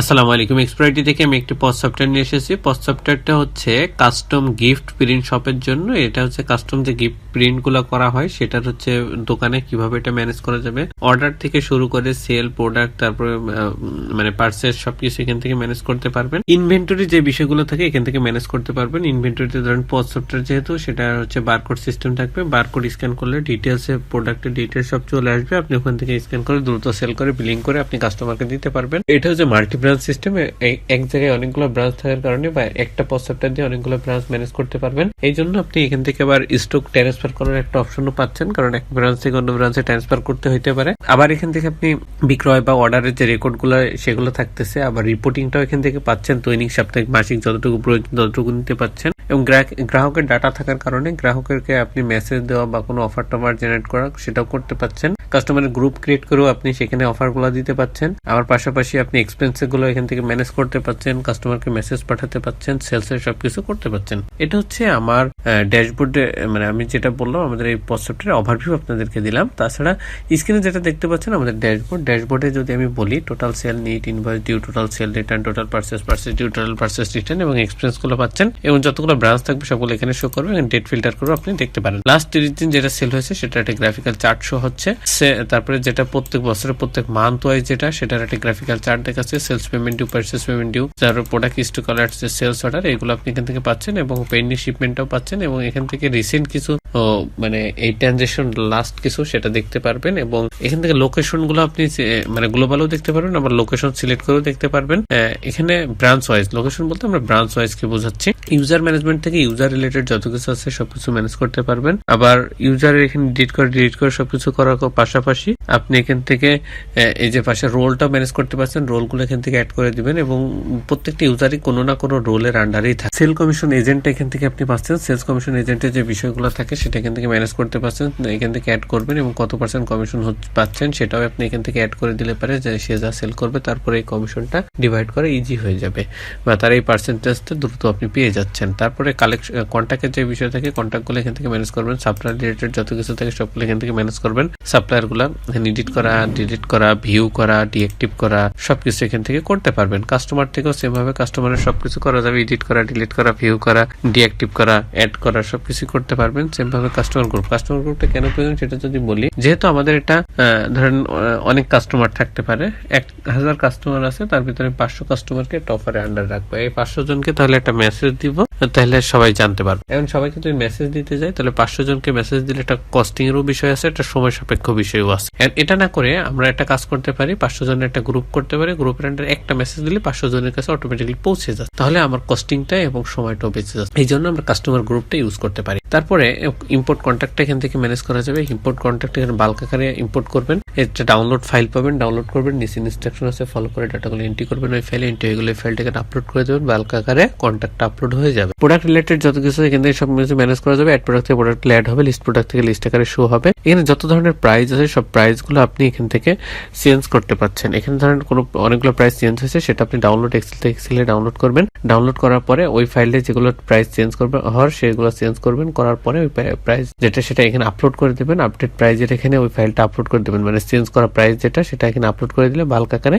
আসসালামু আলাইকুম এক্সপ্রাইটি থেকে আমি একটি পজ সফটওয়্যার নিয়ে এসেছি। পজ সফটওয়্যারটা হচ্ছে কাস্টম গিফট প্রিন্ট শপের জন্য। এটা হচ্ছে কাস্টম যে গিফট প্রিন্টগুলো করা হয়, সেটার হচ্ছে দোকানে কীভাবে এটা ম্যানেজ করা যাবে। অর্ডার থেকে শুরু করে সেল প্রোডাক্ট তারপরে মানে পার্সেস সবকিছু এখান থেকে ম্যানেজ করতে পারবেন। ইনভেন্টরি যে বিষয়গুলো থাকে, এখান থেকে ম্যানেজ করতে পারবেন। ইনভেন্টরিতে ধরেন পজ সফটওয়্যার যেহেতু, সেটা হচ্ছে বারকোড সিস্টেম থাকবে। বারকোড স্ক্যান করলে ডিটেলস প্রোডাক্টের ডিটেলস সব চলে আসবে। আপনি ওখান থেকে স্ক্যান করে দ্রুত সেল করে বিলিং করে আপনি কাস্টমারকে দিতে পারবেন। এটা হচ্ছে মাল্টি ব্রাঞ্চ সিস্টেম এক জায়গায় অনেকগুলো ব্রাঞ্চ থাকার কারণে বা একটা পজ সফটওয়্যার দিয়ে অনেকগুলো ব্রাঞ্চ ম্যানেজ করতে পারবেন। এই জন্য আপনি এখান থেকে আবার স্টক ট্রান্সফার করার একটা অপশনও পাচ্ছেন, কারণ এক ব্রাঞ্চ থেকে অন্য ব্রাঞ্চে ট্রান্সফার করতে হইতে পারে। আবার এখান থেকে আপনি বিক্রয় বা অর্ডারের যে রেকর্ডগুলো, সেগুলো থাকতেছে। আবার রিপোর্টিংটাও এখান থেকে পাচ্ছেন, দৈনিক, সাপ্তাহিক, মাসিক যতটুকু প্রয়োজন, ততটুকু নিতে পাচ্ছেন। এবং গ্রাহক- গ্রাহকের ডাটা থাকার কারণে গ্রাহকেরকে আপনি মেসেজ দেওয়া বা কোনো অফার টফার জেনারেট করা, সেটাও করতে পাচ্ছেন। কাস্টমারের গ্রুপ ক্রিয়েট করেও আপনি সেখানে অফারগুলো দিতে পাচ্ছেন। আবার পাশাপাশি আপনি এক্সপেন্সগুলো এখান থেকে ম্যানেজ করতে পাচ্ছেন কাস্টমারকে মেসেজ পাঠাতে পাচ্ছেন সেলস এর সবকিছু করতে পাচ্ছেন। এটা হচ্ছে আমার ড্যাশবোর্ডে মানে আমি যেটা বললাম, আমাদের এই পসেপ্টের ওভারভিউ আপনাদেরকে দিলাম। তাছাড়া স্ক্রিনে যেটা দেখতে পাচ্ছেন, আমাদের ড্যাশবোর্ড ড্যাশবোর্ডে যদি আমি বলি total sale net invoice due total sale return total purchase purchase due total purchase return এবং এক্সপেন্সগুলো পাচ্ছেন। এবং যতগুলো ব্রাঞ্চ থাকবে সবগুলো এখানে শো করবে এখানে ডেট ফিল্টার করে আপনি দেখতে পারেন। লাস্ট তিরিশ দিন যেটা সেল হয়েছে সেটা একটা গ্রাফিক্যাল চার্ট শো হচ্ছে। তারপরে যেটা প্রত্যেক বছরের প্রত্যেক মান্থ ওয়াইজ যেটা, সেটার একটা গ্রাফিক্যাল চার্ট দেখাচ্ছে। Sales payment due purchase payment due তারপর product stock colour sales order এগুলো আপনি এখান থেকে পাচ্ছেন এবং পেন্ডিং শিপমেন্টটাও পাচ্ছেন এবং এখান থেকে রিসেন্ট কিছু মানে এই ট্রানজেকশন লাস্ট কিছু, সেটা দেখতে পারবেন এবং এখান থেকে লোকেশনগুলো আপনি মানে গ্লোবালও দেখতে পারবেন, আবার লোকেশন সিলেক্ট করেও দেখতে পারবেন। এখানে ব্রাঞ্চ ওয়াইজ লোকেশন বলতে আমরা ব্রাঞ্চ ওয়াইজ কে বোঝাচ্ছি। ইউজার ম্যানেজমেন্ট থেকে ইউজার রিলেটেড যত কিছু আছে সবকিছু ম্যানেজ করতে পারবেন। আবার ইউজার এখানে ডিলিট করে ডিলিট করে সবকিছু করার পাশাপাশি আপনি এখান থেকে এই যে পাশে রোলটা ম্যানেজ করতে পারছেন রোলগুলো এখান থেকে অ্যাড করে দিবেন এবং প্রত্যেকটা ইউজারই কোনো না কোনো রোলের আন্ডারেই থাকে। সেল কমিশন এজেন্ট এখান থেকে আপনি পাচ্ছেন। সেলস কমিশন এজেন্টের যে বিষয়গুলো থাকে সেটা এখান থেকে ম্যানেজ করতে পারছেন এখান থেকে অ্যাড করবেন এবং কত পার্সেন্ট কমিশন পাচ্ছেন সেটাও আপনি এখান থেকে অ্যাড করে দিলে পারে যে সে যা সেল করবে তারপরে এই কমিশনটা ডিভাইড করে ইজি হয়ে যাবে বা তার এই পার্সেন্টেজটা দ্রুত আপনি পেয়ে যাচ্ছেন। তারপরে কালেকশন কন্ট্যাক্টের যে বিষয় থাকে কন্ট্যাক্টগুলো এখান থেকে ম্যানেজ করবেন। সাপ্লায়ার রিলেটেড যত কিছু থাকে সবগুলো এখান থেকে ম্যানেজ করবেন। সাপ্লায়ারগুলা এডিট করা ডিলিট করা ভিউ করা ডিএক্টিভ করা, সবকিছু এখান থেকে করতে পারবেন। কাস্টমার থেকেও সেম ভাবে কাস্টমারের সবকিছু করা যাবে। এডিট করা ডিলিট করা ভিউ করা ডিঅ্যাক্টিভ করা অ্যাড করা, সবকিছু করতে পারবেন। ভাবে কাস্টমার গ্রুপ কাস্টমার গ্রুপটা কেন প্রয়োজন সেটা যদি বলি, যেহেতু আমাদের এটা ধরেন অনেক কাস্টমার থাকতে পারে, এক হাজার কাস্টমার আছে, তার ভিতরে পাঁচশো কাস্টমারকে টপারে আন্ডার রাখব। এই পাঁচশো জনকে তাহলে একটা মেসেজ দিব, তাহলে সবাই জানতে পারবে। এখন সবাইকে যদি মেসেজ দিতে যায় তাহলে পাঁচশো জনকে মেসেজ দিলে একটা কস্টিং এরও বিষয় আছে, একটা সময় সাপেক্ষ বিষয়ও আছে। এটা না করে আমরা একটা কাজ করতে পারি, পাঁচশো জনের একটা গ্রুপ করতে পারি গ্রুপের আন্ডার একটা মেসেজ দিলে পাঁচশো জনের কাছে অটোমেটিকলি পৌঁছে যায়। তাহলে আমার কস্টিংটা এবং সময়টাও বেঁচে যাচ্ছে এই জন্য আমরা কাস্টমার গ্রুপটা ইউজ করতে পারি। তারপরে ইম্পোর্ট কন্ট্যাক্টটা এখান থেকে ম্যানেজ করা যাবে। ইম্পোর্ট কন্ট্যাক্ট এখানে বাল্ক আকারে ইম্পোর্ট করবেন। একটা ডাউনলোড ফাইল পাবেন ডাউনলোড করবেন, নিচে ইনস্ট্রাকশন আছে ফলো করে ডাটাগুলো এন্ট্রি করবেন ওই ফাইলে এন্ট্রি হয়ে গেলে ফাইলটাকে আপলোড করে দেবেন বাল্ক আকারে কন্ট্যাক্ট আপলোড হয়ে যাবে। প্রোডাক্ট রিলেটেড যত কিছু এখান থেকে সব কিছু ম্যানেজ করা যাবে। অ্যাড প্রোডাক্ট থেকে প্রোডাক্ট অ্যাড হবে লিস্ট প্রোডাক্ট থেকে লিস্ট আকারে শো হবে। এখানে যত ধরনের প্রাইস আছে, সব প্রাইসগুলো আপনি এখান থেকে চেঞ্জ করতে পারছেন এখানে ধরেন কোনো অনেকগুলো প্রাইস চেঞ্জ হয়েছে, সেটা আপনি ডাউনলোড এক্সেল থেকে এক্সেলে ডাউনলোড করবেন। ডাউনলোড করার পরে ওই ফাইলে যেগুলো প্রাইস চেঞ্জ করবে হওয়ার সেগুলো চেঞ্জ করবেন। করার পরে ওই প্রাইস যেটা সেটা এখানে আপলোড করে দেবেন আপডেট প্রাইস যেটা এখানে ওই ফাইলটা আপলোড করে দেবেন। মানে চেঞ্জ করা প্রাইস যেটা, সেটা এখানে আপলোড করে দিলে বাল্ক আকারে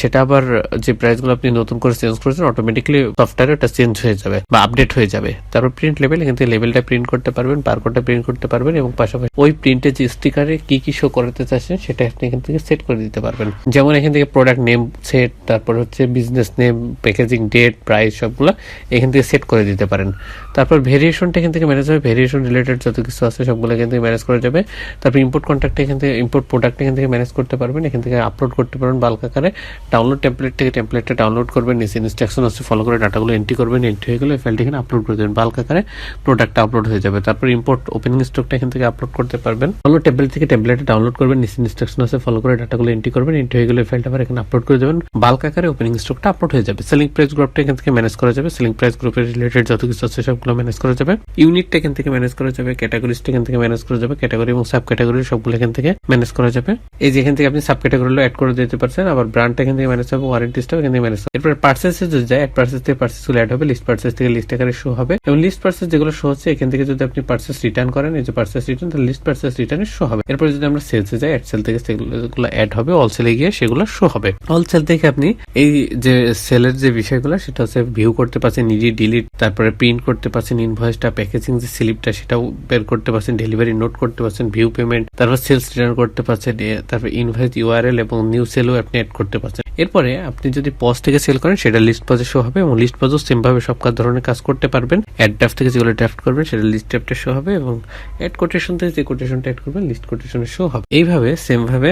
সেটা আবার যে প্রাইসগুলো আপনি নতুন করে চেঞ্জ করেছেন অটোমেটিকলি সফটওয়্যারে ওটা চেঞ্জ হয়ে যাবে বা আপডেট হয়ে যাবে। তারপর প্রিন্ট লেভেল এখান থেকে লেভেলটা প্রিন্ট করতে পারবেন বারকোডটা প্রিন্ট করতে পারবেন এবং পাশাপাশি ওই প্রিন্টের যে স্টিকারে কি কি শো করাতে চাচ্ছেন, সেটা আপনি এখান থেকে সেট করে দিতে পারবেন। যেমন এখান থেকে প্রোডাক্ট নেম সেট তারপর হচ্ছে business name packaging date price সবগুলো এখান থেকে সেট করে দিতে পারেন। তারপর ভেরিয়েশনটা এখান থেকে ম্যানেজ হবে। ভেরিয়েশন রিলেটেড যত কিছু আছে সবগুলো এখান থেকে ম্যানেজ করা যাবে। তারপর ইম্পোর্ট কন্ট্যাক্ট এখান থেকে ইম্পোর্ট প্রোডাক্ট এখান থেকে ম্যানেজ করতে পারবেন। এখান থেকে আপলোড করতে পারবেন বাল্ক আকারে। ডাউনলোড টেমপ্লেট থেকে টেমপ্লেটটা ডাউনলোড করবেন। নিচে ইনস্ট্রাকশন আছে ফলো করে ডাটাগুলো এন্ট্রি করবেন। এন্ট্রি হয়ে গেলে ফাইলটি এখানে আপলোড করে দেবেন। বাল্ক আকারে প্রোডাক্টটা আপলোড হয়ে যাবে। তারপর ইম্পোর্ট ওপেনিং স্টকটা এখান থেকে আপলোড করতে পারবেন। ডাউনলোড টেবলেট থেকে টেমপ্লেটে ডাউনলোড করবেন। নিচে ইনস্ট্রাকশন আছে ফলো করে ডাটাগুলো এন্ট্রি করবেন। এন্ট্রি হয়ে গেলে ফাইলটা আবার এখানে আপলোড করে দেবেন। বাল্ক আকারে ওপেনিং স্টকটা আপলোড হয়ে যাবে। সেলিং প্রাইস গ্রুপটা এখান থেকে ম্যানেজ করা যাবে। সেলিং প্রাইস গ্রুপের রিলেটেড যত কিছু আছে সবগুলো ম্যানেজ করা যাবে। ইউনিটটা এখান থেকে ম্যানেজ করা যাবে ক্যাটাগরিজটা এখান থেকে ম্যানেজ করা যাবে ক্যাটাগরি এবং সাব ক্যাটাগরি সবগুলো এখান থেকে ম্যানেজ করা যাবে। এই যে এখান থেকে আপনি সাব ক্যাটাগরিগুলো অ্যাড করে দিতে পারছেন, আবার ব্র্যান্ডটা এখান থেকে ম্যানেজ হবে ওয়ারেন্টিসটাও এখান থেকে ম্যানেজ হবে। এরপর পার্সেসে যদি যায় অ্যাড পার্সেস থেকে পার্সেসগুলো অ্যাড হবে লিস্ট পার্সেস থেকে লিস্ট আকারে শো হবে। এবং লিস্ট পার্সেস যেগুলো শো হচ্ছে, এখান থেকে যদি আপনি পার্সেস রিটার্ন করেন, এই যে পার্সেস রিটার্ন তাহলে লিস্ট পার্সেস রিটার্নে শো হবে। এরপর যদি আমরা সেলসে যাই অ্যাড সেল থেকে সেগুলো অ্যাড হবে অল সেলে গিয়ে সেগুলো শো হবে। অল সেল থেকে আপনি এই যে সেলের যে বিষয়গুলো, সেটা হচ্ছে ভিউ করতে পারছেন, নিজে ডিলিট তারপরে প্রিন্ট করতে পারছেন ইনভয়েসটা প্যাকেজিং যে স্লিপটা সেটাও বের করতে পারছেন ডেলিভারি নোট করতে পারছেন ভিউ পেমেন্ট তারপর সেলস রিটার্ন করতে পারছেন তারপর ইনভয়েস ইউআরএল এবং নিউ সেলও আপনি অ্যাড করতে পারছেন। এরপরে আপনি যদি পজ থেকে সেল করেন, সেটা লিস্ট পজে শো হবে এবং লিস্ট পজও সেম ভাবে সব কাজ, ধরনের কাজ করতে পারবেন। অ্যাড ড্রাফট থেকে যেগুলো ড্রাফট করবেন, সেটা লিস্ট ড্রাফটে শো হবে এবং অ্যাড কোটেশন থেকে যে কোটেশনটা অ্যাড করবেন লিস্ট কোটেশনে শো হবে। এইভাবে সেম ভাবে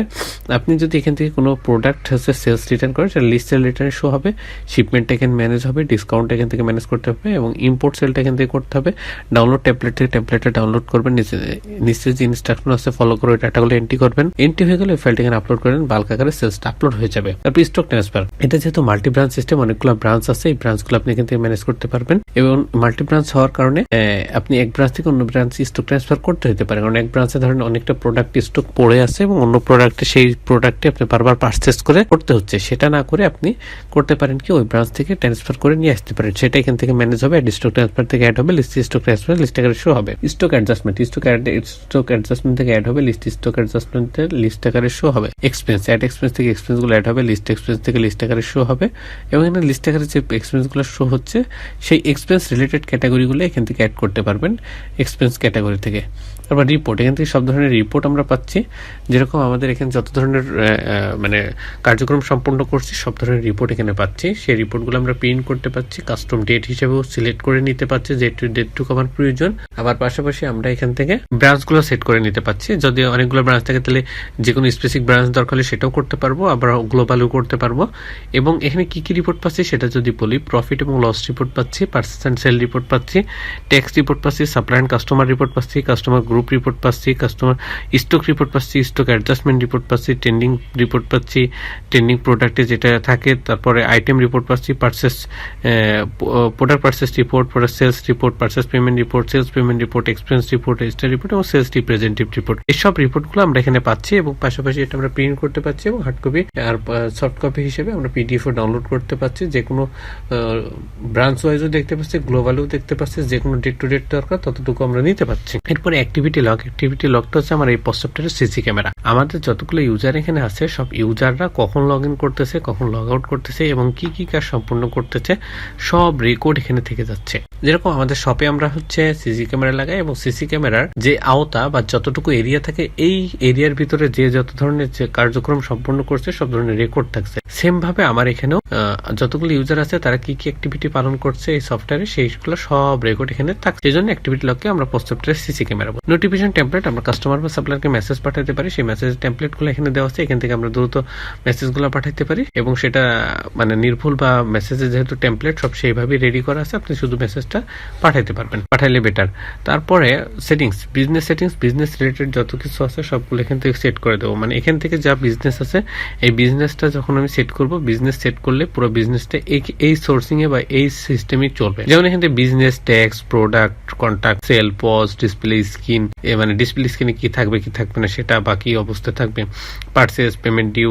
আপনি যদি এখান থেকে কোনো প্রোডাক্ট হচ্ছে সেলস রিটার্ন করেন, সেটা লিস্ট সেল রিটার্ন শো হবে শিপমেন্ট এখানে ম্যানেজ হবে ডিসকাউন্ট এখান থেকে ম্যানেজ করতে হবে এবং ইম্পোর্ট সেলটা এখান থেকে করতে হবে। ডাউনলোড ট্যাবলেট থেকে ট্যাবলেটটা ডাউনলোড করবেন। নিচে নিচে যে ইনস্ট্রাকশন আছে ফলো করে ডাটাগুলো এন্ট্রি করবেন। এন্ট্রি হয়ে গেলে ফাইলটা এখানে আপলোড করেন। বাল্ক আকারে সেলসটা আপলোড হয়ে যাবে। তারপর স্টক ট্রান্সফার এটা যেহেতু মাল্টি ব্রাঞ্চ সিস্টেম অনেকগুলো ব্রাঞ্চ আছে, এই ব্রাঞ্চগুলো আপনি এখান থেকে ম্যানেজ করতে পারবেন। এবং মাল্টি ব্রাঞ্চ হওয়ার কারণে আপনি এক ব্রাঞ্চ থেকে অন্য ব্রাঞ্চ স্টক ট্রান্সফার করতে হতে পারে। কারণ এক ব্রাঞ্চে ধরেন অনেকটা প্রোডাক্ট স্টক পড়ে আছে এবং অন্য প্রোডাক্টে সেই প্রোডাক্টে আপনি বারবার পারচেস করে করতে হচ্ছে। সেটা না করে আপনি করতে পারেন কি, ওই ব্রাঞ্চ থেকে ট্রান্সফার করে নিয়ে আসতে পারেন। সেটা এখান থেকে ম্যানেজ হবে। স্টক ট্রান্সফার থেকে অ্যাড হবে লিস্ট স্টক ট্রান্সফার লিস্ট আকারে শো হবে। Stock adjustment stock stock adjustment থেকে অ্যাড হবে লিস্ট স্টক অ্যাডজাস্টমেন্টের লিস্ট আকারে শো হবে। এক্সপেন্স অ্যাড এক্সপেন্স থেকে এক্সপেন্সগুলো অ্যাড হবে লিস্ট এক্সপেন্স থেকে লিস্ট আকারে শো হবে। এবং এখানে লিস্ট আকারে যে এক্সপেন্সগুলো শো হচ্ছে, সেই এক্সপেন্স রিলেটেড ক্যাটাগরিগুলো এখান থেকে অ্যাড করতে পারবেন এক্সপেন্স ক্যাটাগরি থেকে। তারপর রিপোর্ট এখান থেকে সব ধরনের রিপোর্ট আমরা পাচ্ছি। যেরকম আমাদের এখানে যত ধরনের মানে কার্যক্রম সম্পন্ন করছি, সব ধরনের রিপোর্ট এখানে পাচ্ছি। সেই রিপোর্টগুলো আমরা প্রিন্ট করতে পাচ্ছি কাস্টম ডেট হিসেবেও সিলেক্ট করে নিতে পারছি যে ডেটটুকু আমার প্রয়োজন। আবার পাশাপাশি আমরা এখান থেকে ব্রাঞ্চগুলো সেট করে নিতে পারছি যদি অনেকগুলো ব্রাঞ্চ থাকে, তাহলে যে কোনো স্পেসিফিক ব্রাঞ্চ দরকার হলে সেটাও করতে পারব, আবার গ্লোবালও করতে পারব। এবং এখানে কি কি রিপোর্ট পাচ্ছি, সেটা যদি বলি প্রফিট এবং লস রিপোর্ট পাচ্ছি পার্সেস অ্যান্ড সেল রিপোর্ট পাচ্ছি ট্যাক্স রিপোর্ট পাচ্ছি সাপ্লাই অ্যান্ড কাস্টমার রিপোর্ট পাচ্ছি কাস্টমার গ্রুপ রিপোর্ট পাচ্ছি কাস্টমার স্টক রিপোর্ট পাচ্ছি স্টক অ্যাডজাস্টমেন্ট রিপোর্ট পাচ্ছি ট্রেন্ডিং রিপোর্ট পাচ্ছি ট্রেন্ডিং প্রোডাক্টে যেটা থাকে, তারপরে আইটেম রিপোর্ট পাচ্ছি purchase product purchase report product sales report purchase payment report sales payment report expense report register report এবং সেলস রিপ্রেজেন্টেটিভ রিপোর্ট এইসব রিপোর্টগুলো আমরা এখানে পাচ্ছি এবং পাশাপাশি এটা আমরা প্রিন্ট করতে পারছি এবং হার্ড কপি আর সফট কপি হিসেবে আমরা পিডিএফ ডাউনলোড করতে পারছি যে কোনো ব্রাঞ্চ ওয়াইজও দেখতে পাচ্ছি গ্লোবালও দেখতে পাচ্ছি যে কোনো ডেট টু ডেট দরকার ততটুকু আমরা নিতে পারছি এরপরে অ্যাক্টিভিটি লক অ্যাক্টিভিটি লকটা হচ্ছে আমার এই পশ্চাপটারের সিসি ক্যামেরা আমাদের যতগুলো ইউজার এখানে আছে, সব ইউজাররা কখন লগ ইন করতেছে, কখন লগ আউট করতেছে এবং কি কি কাজ সম্পূর্ণ করতেছে, সব রেকর্ড এখানে থেকে যাচ্ছে। যেরকম আমাদের শপে আমরা হচ্ছে সিসি ক্যামেরা লাগাই এবং সিসি ক্যামেরার যে আওতা বা যতটুকু এরিয়া থাকে, এই এরিয়ার ভিতরে যে যত ধরনের যে কার্যক্রম সম্পূর্ণ করছে, সব ধরনের রেকর্ড থাকছে। সেম ভাবে আমার এখানেও যতগুলো ইউজার আছে, তারা কি কি অ্যাক্টিভিটি পালন করছে এই সফটওয়্যারে সেইগুলো সব রেকর্ড এখানে থাকছে। সেই জন্য অ্যাক্টিভিটি লককে আমরা post software CC camera notification template আমরা কাস্টমার বা সাপ্লায়ারকে মেসেজ পাঠাতে পারি, সেই মেসেজ টেমপ্লেটগুলো এখানে দেওয়া আছে, এখান থেকে আমরা দ্রুত মেসেজগুলো পাঠাতে পারি এবং সেটা মানে নির্ভুল বা মেসেজে যেহেতু টেমপ্লেট সব সেইভাবে রেডি করা আছে, আপনি শুধু মেসেজটা পাঠাইতে পারবেন, পাঠাইলে বেটার তারপরে settings business settings business related যত কিছু আছে সবগুলো এখান থেকে সেট করে দেবো। মানে এখান থেকে যা বিজনেস আছে, এই বিজনেসটা যখন আমি সেট করব বিজনেস সেট করলে পুরো বিজনেসটা এই সোর্সিং এ বা এই সিস্টেমে চলবে। যেমন এখান থেকে business tax product contact sale POS display screen মানে ডিসপ্লে স্ক্রিনে কি থাকবে কি থাকবে না সেটা বাকি অবস্থা থাকবে পার্সেস পেমেন্ট ডিউ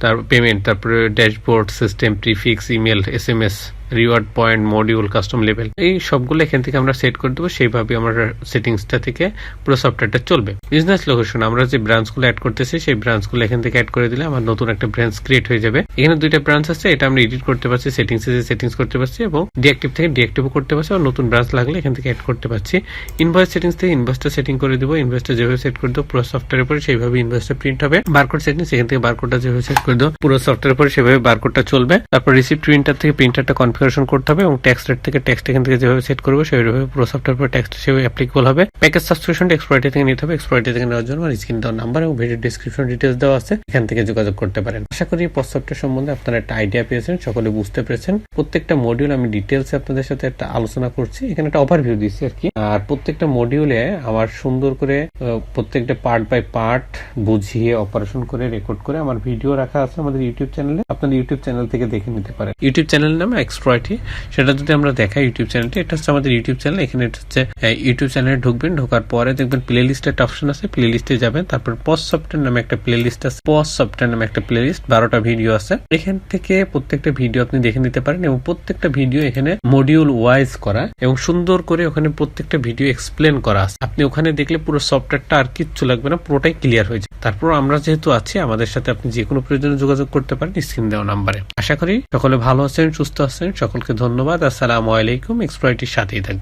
তার পেমেন্ট তারপরে dashboard system prefix email S M S reward point module custom level এই সবগুলো এখান থেকে আমরা সেট করে দেবো। সেইভাবে আমরা সেটিংসটা থেকে পুরো সফটওয়্যারটা চলবে। বিজনেস লোকেশন আমরা যে ব্রাঞ্চগুলো অ্যাড করতেছি, সেই ব্রাঞ্চগুলো এখান থেকে অ্যাড করে দিলে আমার নতুন একটা ব্রাঞ্চ ক্রিয়েট হয়ে যাবে। এখানে দুইটা ব্রাঞ্চ আছে, এটা আমরা এডিট করতে পারছি সেটিংস এ সেটিংস করতে পারছি এবং ডিঅ্যাক্টিভ থেকে ডিঅ্যাক্টিভও করতে পারছি আর নতুন ব্রাঞ্চ লাগলে এখান থেকে অ্যাড করতে পারছি। ইনভয়েস সেটিংস থেকে ইনভয়েসটা সেটিং করে দেবো ইনভয়েসটা যেভাবে সেট করে দেবো, পুরো সফটওয়্যারের পরে সেইভাবে ইনভয়েসটা প্রিন্ট হবে। বারকোড সেটিংস এখান থেকে বারকোডটা যেভাবে সেট করে দেবো, পুরো সফটওয়্যারের পরে সেভাবে বারকোডটা চলবে। তারপর রিসিপ্ট প্রিন্টার থেকে প্রিন্টারটা কনফিগারেশন করতে হবে এবং ট্যাক্স রেট থেকে ট্যাক্স এখান থেকে যেভাবে সেট করব সেইভাবে পুরো সফটওয়্যার ট্যাক্স সেভাবে অ্যাপ্লিকেবল হবে। প্যাকেজ সাবস্ক্রিপশনটা এক্সপ্রাইটি থেকে নিতে হবে। এক্সপ্রাইটি থেকে নেওয়ার জন্য স্ক্রিন দেওয়ার নাম্বার এবং ভিডিও ডিসক্রিপশন ডিটেলস দেওয়া আছে। এখান থেকে যোগাযোগ করতে পারেন। আশা করি সফটওয়্যার সম্বন্ধে আপনারা একটা আইডিয়া পেয়েছেন, সকলে বুঝতে পেরেছেন। প্রত্যেকটা মডিউল আমি ডিটেলসে আপনাদের সাথে একটা আলোচনা করছি। এখানে একটা ওভারভিউ দিচ্ছি আর কি। আর প্রত্যেকটা মডিউলে আমার সুন্দর করে প্রত্যেকটা পার্ট বাই পার্ট বুঝিয়ে অপারেশন করে রেকর্ড করে আমার ভিডিও রাখা আছে আমাদের ইউটিউব চ্যানেলে আপনাদের ইউটিউব চ্যানেল থেকে দেখে নিতে পারেন। ইউটিউব চ্যানেল নামে এক্সপ্রো এক্সপ্লয়টি সেটা যদি আমরা দেখাই ইউটিউব চ্যানেলটি এটা হচ্ছে আমাদের ইউটিউব চ্যানেল এখানে এটা হচ্ছে ইউটিউব চ্যানেলে ঢুকবেন, ঢোকার পরে দেখবেন প্লে লিস্টে একটা অপশন আছে প্লে লিস্টে যাবেন, তারপর পস সফটওয়্যার নামে একটা প্লে লিস্ট আছে পজ সফটওয়্যার নামে একটা প্লে লিস্ট বারোটা ভিডিও আছে। এখান থেকে প্রত্যেকটা ভিডিও আপনি দেখে নিতে পারেন এবং প্রত্যেকটা ভিডিও এখানে মডিউল ওয়াইজ করা এবং সুন্দর করে ওখানে প্রত্যেকটা ভিডিও এক্সপ্লেন করা আছে। আপনি ওখানে দেখলে পুরো সফটওয়্যারটা আর কিচ্ছু লাগবে না, পুরোটাই ক্লিয়ার হয়ে যায় তারপর আমরা যেহেতু আছি, আমাদের সাথে আপনি যে কোনো প্রয়োজনে যোগাযোগ করতে পারেন স্ক্রিন দেওয়া নাম্বারে। আশা করি সকলে ভালো আছেন, সুস্থ আছেন সকলকে ধন্যবাদ। আসসালামু আলাইকুম। এক্সপ্লয়টির সাথেই থাকবেন।